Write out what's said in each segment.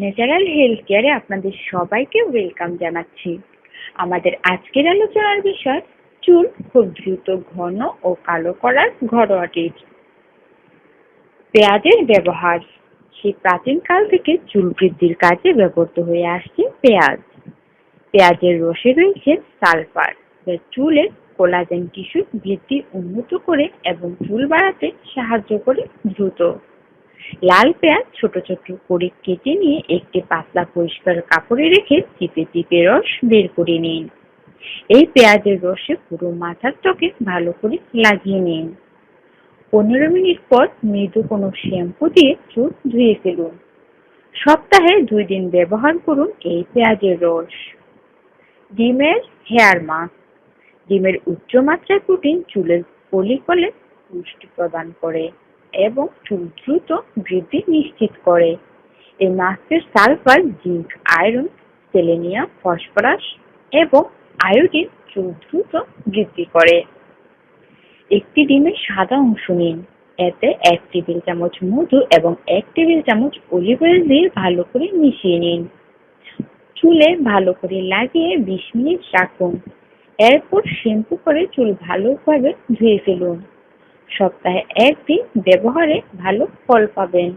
Natural health কেয়ারে আপনাদের সবাইকে ওয়েলকাম জানাচ্ছি। আমাদের আজকের আলোচনার বিষয়, চুল খুব দ্রুত ঘন ও কালো করার ঘরোয়া টিপস পেঁয়াজের ব্যবহার, সেই প্রাচীনকাল থেকে চুল বৃদ্ধির কাজে ব্যবহৃত হয়ে আসছে পেঁয়াজ। পেঁয়াজের রসে রয়েছে সালফার, যা চুলের কোলাজেন টিস্যু বৃদ্ধি উন্নত করে এবং চুল বাড়াতে সাহায্য করে দ্রুত। লাল পেঁয়াজ ছোট ছোট করে কেটে নিয়ে একটি পাতলা পরিষ্কার কাপড়ে রেখে চিপে চিপে রস বের করে নিন। এই পেঁয়াজের রসে পুরো মাথার ত্বকে ভালো করে লাগিয়ে নিন। পনেরো মিনিট পর মৃদু কোনো শ্যাম্পু দিয়ে চুল ধুয়ে ফেলুন। সপ্তাহে দুই দিন ব্যবহার করুন এই পেঁয়াজের রস। ডিমের হেয়ার মাস্ক। ডিমের উচ্চ মাত্রায় প্রোটিন চুলের ফলিকলে পুষ্টি প্রদান করে। এবং দ্রুত বৃদ্ধি নিশ্চিত করে। এই মাস্কের sulphur, zinc, iron, selenium, phosphorus এবং আয়োডিন চুল দ্রুত বৃদ্ধি করে। একটি ডিমের সাদা অংশ নিন। এতে এক টেবিল চামচ মধু এবং এক টেবিল চামচ অলিভ অয়েল দিয়ে ভালো করে মিশিয়ে নিন। চুলে ভালো করে লাগিয়ে বিশ মিনিট রাখুন। এরপর শ্যাম্পু করে চুল ভালোভাবে ধুয়ে ফেলুন। সপ্তাহে একদিন ব্যবহারে ভালো ফল পাবেন।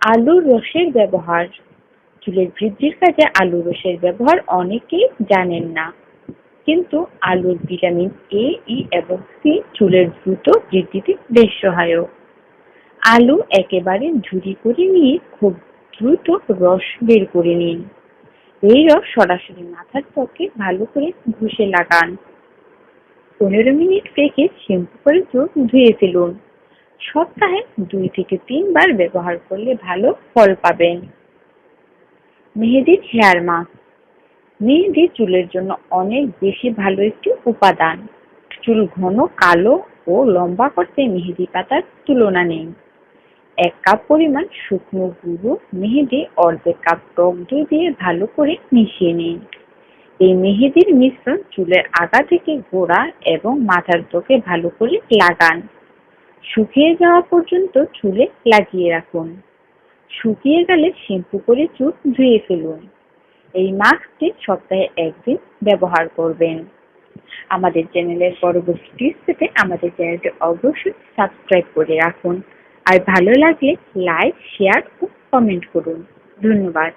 আলুর রসের ব্যবহার। চুলের বৃদ্ধির কাজে আলুর রসের ব্যবহার অনেকেই জানেন না। কিন্তু আলুর ভিটামিন এ ই এবং সি চুলের দ্রুত বৃদ্ধিতে বেশ সহায়ক। আলু একেবারে ঝুড়ি করে নিয়ে খুব দ্রুত রস বের করে নিন। এই রস সরাসরি মাথার ত্বকে ভালো করে ঘষে লাগান। পনেরো মিনিট রেখে শ্যাম্পু করে চোখ ধুয়ে ফেলুন। সপ্তাহে দুই থেকে তিনবার ব্যবহার করলে ভালো ফল পাবেন। মেহেদির হেয়ার মাস্ক। মেহেদি চুলের জন্য অনেক বেশি ভালো একটি উপাদান। চুল ঘন, কালো ও লম্বা করতে মেহেদি পাতার তুলনা নেই। এক কাপ পরিমাণ শুকনো গুঁড়ো মেহেদি অর্ধেক কাপ টক দই দিয়ে ভালো করে মিশিয়ে নিন। এই মেহেদির মিশ্রণ চুলের আগা থেকে গোড়া এবং মাথার ত্বকে ভালো করে লাগান। শুকিয়ে যাওয়া পর্যন্ত চুলে লাগিয়ে রাখুন। শুকিয়ে গেলে শ্যাম্পু করে চুল ধুয়ে ফেলুন। এই মাস্কটি সপ্তাহে একদিন ব্যবহার করবেন। আমাদের চ্যানেলের পরবর্তী টিপস পেতে আমাদের চ্যানেলটি অবশ্যই সাবস্ক্রাইব করে রাখুন। আর ভালো লাগলে লাইক, শেয়ার ও কমেন্ট করুন। ধন্যবাদ।